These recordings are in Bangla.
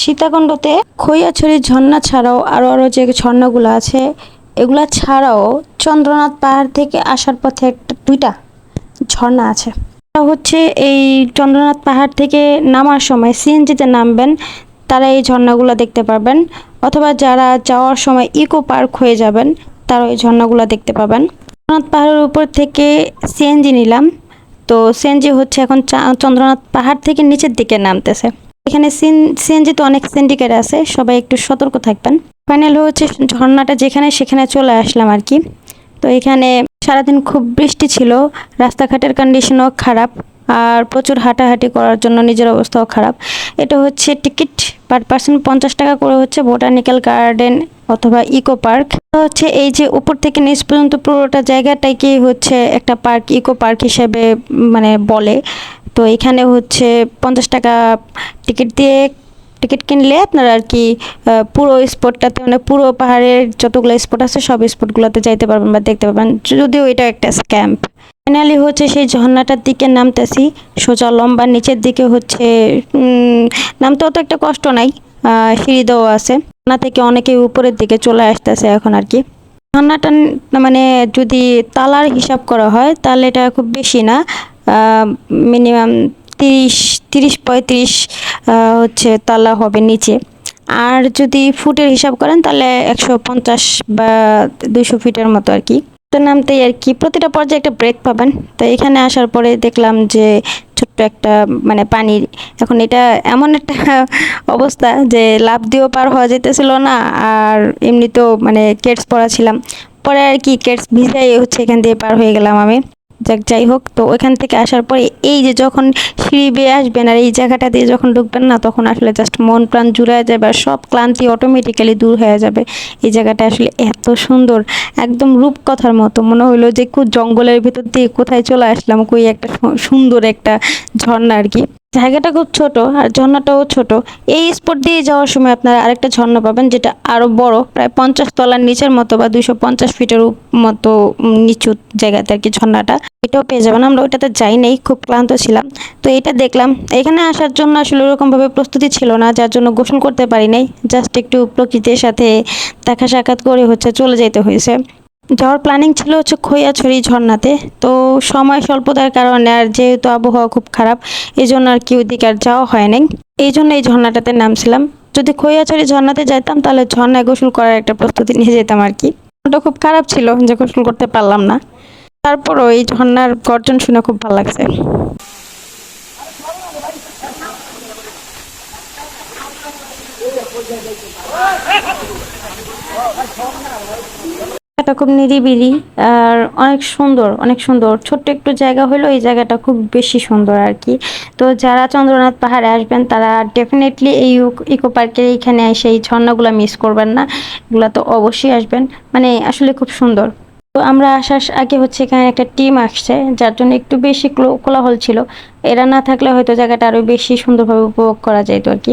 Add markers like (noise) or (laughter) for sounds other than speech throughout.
সীতাকুণ্ডতে খৈয়াছড়ি ঝর্ণা ছাড়াও আরও আরও যে ঝর্ণাগুলো আছে, এগুলা ছাড়াও চন্দ্রনাথ পাহাড় থেকে আসার পথে একটা, দুইটা ঝর্ণা আছে। হচ্ছে এই চন্দ্রনাথ পাহাড় থেকে নামার সময় সিএনজিতে নামবেন, তারা এই ঝর্ণাগুলো দেখতে পারবেন। অথবা যারা যাওয়ার সময় ইকো পার্ক হয়ে যাবেন, তারা এই ঝর্ণাগুলো দেখতে পাবেন। চন্দ্রনাথ পাহাড়ের উপর থেকে সিএনজি নিলাম। তো সিএনজি হচ্ছে এখন চন্দ্রনাথ পাহাড় থেকে নিচের দিকে নামতেছে। এখানে সিএনজি তো অনেক সিন্ডিকেট আছে, সবাই একটু সতর্ক থাকবেন। ফাইনাল হচ্ছে ঝর্ণাটা যেখানে সেখানে চলে আসলাম আর কি। তো এখানে সারাদিন খুব বৃষ্টি ছিল, রাস্তাঘাটের কন্ডিশনও খারাপ, আর প্রচুর হাঁটাহাঁটি করার জন্য নিজের অবস্থাও খারাপ। এটা হচ্ছে টিকিট পার পার্সন পঞ্চাশ টাকা করে হচ্ছে বোটানিক্যাল গার্ডেন অথবা ইকো পার্ক হচ্ছে এই যে উপর থেকে নিচ পর্যন্ত পুরোটা জায়গাটাই কি হচ্ছে একটা পার্ক ইকো পার্ক হিসেবে মানে বলে। তো এখানে হচ্ছে পঞ্চাশ টাকা টিকিট দিয়ে টিকিট কিনলে আপনারা আর কি পুরো স্পটটাতে মানে পুরো পাহাড়ের যতগুলো স্পট আছে সব স্পটগুলোতে যাইতে পারবেন বা দেখতে পারবেন। যদিও এটা একটা স্ক্যাম্প। ফাইনালি হচ্ছে সেই ঝর্ণাটার দিকে নামতেছি, সোজা লম্বা নিচের দিকে হচ্ছে নামতে অত একটা কষ্ট নাই সিঁড়ি দেওয়া আছে। ঝর্ণা থেকে অনেকে উপরের দিকে চলে আসতেছে এখন আর কি। ঝর্ণাটা মানে যদি তালার হিসাব করা হয় তাহলে এটা খুব বেশি না মিনিমাম তিরিশ তিরিশ পঁয়ত্রিশ হচ্ছে তালা হবে নিচে। আর যদি ফুটের হিসাব করেন, তাহলে একশো পঞ্চাশ বা দুশো ফিটের মতো আর কি। তো নামতেই আর কি, প্রতিটা পর্যায়ে একটা ব্রেক পাবেন। তো এখানে আসার পরে দেখলাম যে ছোট্ট একটা মানে পানির, এখন এটা এমন একটা (laughs) অবস্থা যে লাভ দিয়েও পার হওয়া যেতেছিল না, আর এমনিতেও মানে কেটস পরা ছিলাম পরে আর কি কেটস ভিজাই হচ্ছে এখান দিয়ে পার হয়ে গেলাম আমি। যাক, যাই হোক, তো ওইখান থেকে আসার পরে এই যে যখন সিঁড়ি বেয়ে আসবেন আর এই জায়গাটা দিয়ে যখন ঢুকবেন না, তখন আসলে জাস্ট মন প্রাণ জুড়ায় যাবে আর সব ক্লান্তি অটোমেটিক্যালি দূর হয়ে যাবে। এই জায়গাটা আসলে এত সুন্দর, একদম রূপকথার মতো। মনে হলো যে খুব জঙ্গলের ভিতর দিয়ে কোথায় চলে আসলাম, কই একটা সুন্দর একটা ঝর্ণা আর কি। জায়গাটা খুব ছোট আর ঝর্ণাটাও ছোট। এই স্পট দিয়ে যাওয়ার সময় আপনারা আরেকটা ঝর্ণা পাবেন যেটা আরও বড়, প্রায় পঞ্চাশ তলার নিচের মতো বা দুইশো পঞ্চাশ ফিটের মতো নিচু জায়গাতে আর কি ঝর্ণাটা। এটাও পেয়ে যাবেন। আমরা ওইটাতে যাই নাই, খুব ক্লান্ত ছিলাম। তো এটা দেখলাম। এখানে আসার জন্য আসলে ওরকমভাবে প্রস্তুতি ছিল না, যার জন্য গোসল করতে পারি নাই। জাস্ট একটু প্রকৃতির সাথে দেখা সাক্ষাৎ করে হচ্ছে চলে যেতে হয়েছে। যাওয়ার প্ল্যানিং ছিল হচ্ছে খৈয়াছড়ি ঝর্ণাতে। তো সময় স্বল্পতার কারণে আর যেহেতু আবহাওয়া খুব খারাপ এই জন্য আর কি ওইদিকে আর যাওয়া হয় নাই। এই জন্য এই ঝর্ণাটাতে নামছিলাম। যদি খৈয়াছড়ি ঝর্ণাতে যাইতাম, তাহলে ঝর্ণায় গোসল করার একটা প্রস্তুতি নিয়ে যেতাম আর কি। ওটা খুব খারাপ ছিল যে গোসল করতে পারলাম না। তারপরও এই ঝর্ণার গর্জন শুনে খুব ভালো লাগছে। এটা খুব নিরিবিলি আর অনেক সুন্দর অনেক সুন্দর। ছোট্ট একটু জায়গা হলো এই জায়গাটা খুব বেশি সুন্দর আর কি। তো যারা চন্দ্রনাথ পাহাড়ে আসবেন, তারা ডেফিনেটলি এই ইকো পার্কের এইখানে এসে এই ঝর্ণাগুলো মিস করবেন না। এগুলো তো অবশ্যই আসবেন। মানে আসলে খুব সুন্দর। তো আমরা আসার আগে হচ্ছে এখানে একটা টিম আসছে, যার জন্য একটু বেশি ক্লো- কোলাহল ছিল। এরা না থাকলে হয়তো জায়গাটা আরও বেশি সুন্দরভাবে উপভোগ করা যেত আর কি।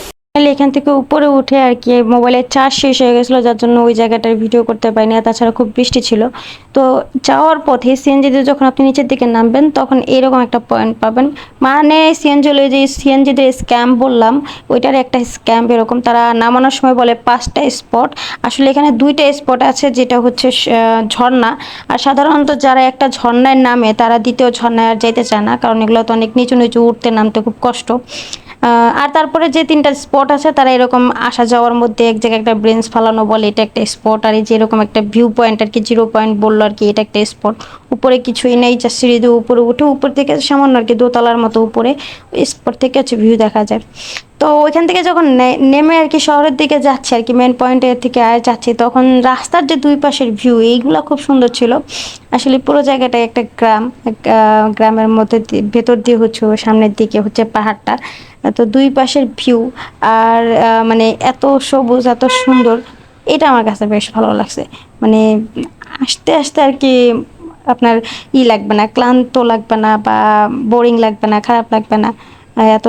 এখান থেকে উপরে উঠে আর কি মোবাইলের চার্জ শেষ হয়ে গেছিল, যার জন্য ওই জায়গাটার ভিডিও করতে পারিনি। আর তাছাড়া খুব বৃষ্টি ছিল। তো যাওয়ার পথে সিএনজিতে যখন আপনি নিচের দিকে নামবেন, তখন এরকম একটা পয়েন্ট পাবেন। মানে সিএনজি হলো যে সিএনজিতে স্ক্যাম বললাম, ওইটার একটা স্ক্যাম এরকম। তারা নামানোর সময় বলে পাঁচটা স্পট আসলে এখানে দুইটা স্পট আছে, যেটা হচ্ছে ঝর্ণা। আর সাধারণত যারা একটা ঝর্ণায় নামে, তারা দ্বিতীয় ঝর্ণায় আর যাইতে চায় না, কারণ এগুলো তো অনেক নিচু নিচু উঠতে নামতে খুব কষ্ট। আর তারপরে যে তিনটা স্পট আছে, তারা এরকম আসা যাওয়ার মধ্যে এক জায়গায় একটা ব্রেঞ্চ ফালানো বলে, এটা একটা স্পট আর এই যে এরকম একটা ভিউ পয়েন্ট আর কি জিরো পয়েন্ট বলল আর কি, এটা একটা স্পট উপরে কিছুই নেই যা সিঁড়ি দিয়ে উপরে উঠে, উপর থেকে সামান্য আর কি দোতলার মতো উপরে স্পট থেকে হচ্ছে ভিউ দেখা যায়। তো ওইখান থেকে যখন নেমে আর কি শহরের দিকে যাচ্ছে, আর কি মেন পয়েন্টের থেকে যাচ্ছি, তখন রাস্তার যে দুই পাশের ভিউ এইগুলো খুব সুন্দর ছিল। আসলে পুরো জায়গাটা একটা গ্রাম গ্রামের মধ্যে ভেতর দিয়ে হচ্ছে, সামনের দিকে হচ্ছে পাহাড়টা। তো দুই পাশের ভিউ আর মানে এত সবুজ, এত সুন্দর, এটা আমার কাছে বেশ ভালো লাগছে। মানে আস্তে আস্তে আর কি আপনার ই লাগবে না, ক্লান্ত লাগবে না বা বোরিং লাগবে না, খারাপ লাগবে না। এত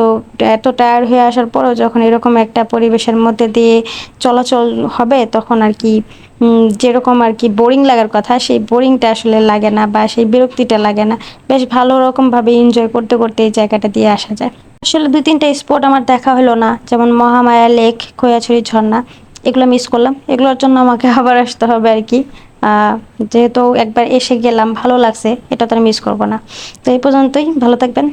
এত টায়ার্ড হয়ে আসার পরও যখন এরকম একটা পরিবেশের মধ্যে দিয়ে চলাচল হবে, তখন আর কি যেরকম আর কি বোরিং লাগার কথা, সেই বোরিংটা আসলে লাগে না বা সেই বিরক্তিটা লাগে না। বেশ ভালো রকমভাবে এনজয় করতে করতে এই জায়গাটা দিয়ে আসা যায়। আসলে দুই তিনটা স্পট আমার দেখা হলো না। যেমন মহামায়া লেক খোয়াছড়ি, ঝর্ণা, এগুলো মিস করলাম। এগুলোর জন্য আমাকে (laughs) আবার আসতে হবে আর কি। যেহেতু একবার এসে গেলাম, ভালো লাগছে, এটা তো আর মিস করব না। তো এই পর্যন্তই, ভালো থাকবেন।